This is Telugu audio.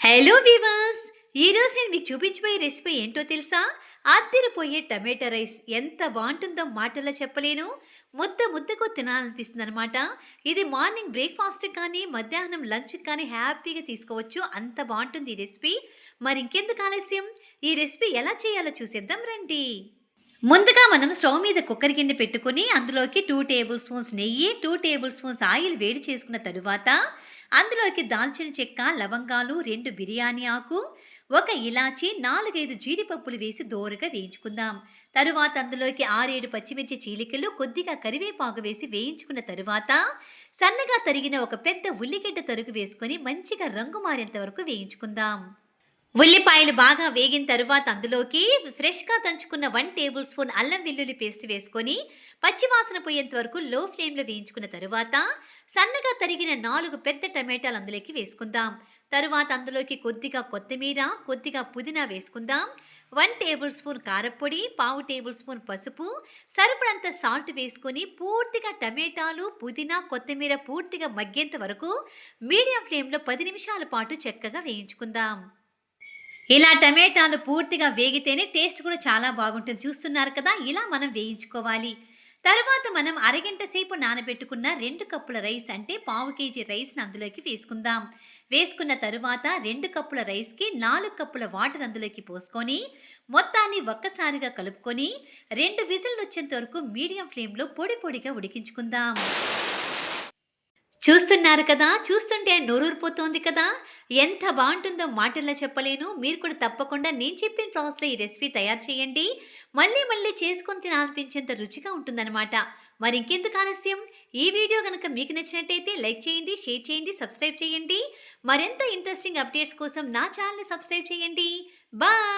హలో వివాస్ ఈరోజు నేను మీకు చూపించబోయే రెసిపీ ఏంటో తెలుసా? అద్దెరిపోయే టమాటా రైస్ ఎంత బాగుంటుందో మాటల్లో చెప్పలేను. ముద్ద ముద్దకు తినాలనిపిస్తుంది అనమాట ఇది మార్నింగ్ బ్రేక్ఫాస్ట్ కానీ మధ్యాహ్నం లంచ్ కానీ హ్యాపీగా తీసుకోవచ్చు. అంత బాగుంటుంది ఈ రెసిపీ మరి ఇంకెందుకు ఆలస్యం? ఈ రెసిపీ ఎలా చేయాలో చూసేద్దాం రండి. ముందుగా మనం స్టవ్ మీద కుక్కర్ గిన్నె పెట్టుకుని అందులోకి టూ టేబుల్ స్పూన్స్ నెయ్యి టూ టేబుల్ స్పూన్స్ ఆయిల్ వేడి చేసుకున్న తరువాత అందులోకి దాల్చిన చెక్క లవంగాలు రెండు బిర్యానీ ఆకు ఒక ఇలాచి నాలుగైదు జీడిపప్పులు వేసి దోరగా వేయించుకుందాం. తరువాత అందులోకి ఆరేడు పచ్చిమిర్చి చీలికలు కొద్దిగా కరివేపాకు వేసి వేయించుకున్న తరువాత సన్నగా తరిగిన ఒక పెద్ద ఉల్లిగడ్డ తరుగు వేసుకొని మంచిగా రంగు మారేంత వరకు వేయించుకుందాం. ఉల్లిపాయలు బాగా వేగిన తరువాత అందులోకి ఫ్రెష్గా దంచుకున్న వన్ టేబుల్ స్పూన్ అల్లం వెల్లుల్లి పేస్ట్ వేసుకొని పచ్చివాసన పోయేంత వరకు లో ఫ్లేమ్లో వేయించుకున్న తరువాత సన్నగా తరిగిన నాలుగు పెద్ద టమాటాలు అందులోకి వేసుకుందాం. తరువాత అందులోకి కొద్దిగా కొత్తిమీర కొద్దిగా పుదీనా వేసుకుందాం. వన్ టేబుల్ స్పూన్ కారపొడి పావు టేబుల్ స్పూన్ పసుపు సరిపడంత సాల్ట్ వేసుకొని పూర్తిగా టమాటాలు పుదీనా కొత్తిమీర పూర్తిగా మగ్గేంత వరకు మీడియం ఫ్లేమ్లో పది నిమిషాల పాటు చక్కగా వేయించుకుందాం. ఇలా టమాటాలు పూర్తిగా వేగితేనే టేస్ట్ కూడా చాలా బాగుంటుంది. చూస్తున్నారు కదా ఇలా మనం వేయించుకోవాలి. తర్వాత మనం అరగంట సేపు నానబెట్టుకున్న రెండు కప్పుల రైస్ అంటే పావు కేజీ రైస్ని అందులోకి వేసుకుందాం. వేసుకున్న తరువాత రెండు కప్పుల రైస్కి నాలుగు కప్పుల వాటర్ అందులోకి పోసుకొని మొత్తాన్ని ఒక్కసారిగా కలుపుకొని రెండు విజిల్లు వచ్చేంత వరకు మీడియం ఫ్లేమ్లో పొడి పొడిగా ఉడికించుకుందాం. చూస్తున్నారు కదా చూస్తుంటే నోరూరిపోతోంది కదా. ఎంత బాగుంటుందో మాటల్లో చెప్పలేను. మీరు కూడా తప్పకుండా నేను చెప్పిన ప్రాసెస్లో ఈ రెసిపీ తయారు చేయండి. మళ్ళీ మళ్ళీ చేసుకొని తినాలనిపించేంత రుచిగా ఉంటుందన్నమాట. మరి ఇంకెందుకు ఆలస్యం? ఈ వీడియో కనుక మీకు నచ్చినట్టయితే లైక్ చేయండి షేర్ చేయండి సబ్స్క్రైబ్ చేయండి. మరింత ఇంట్రెస్టింగ్ అప్డేట్స్ కోసం నా ఛానల్ని సబ్స్క్రైబ్ చేయండి. బాయ్!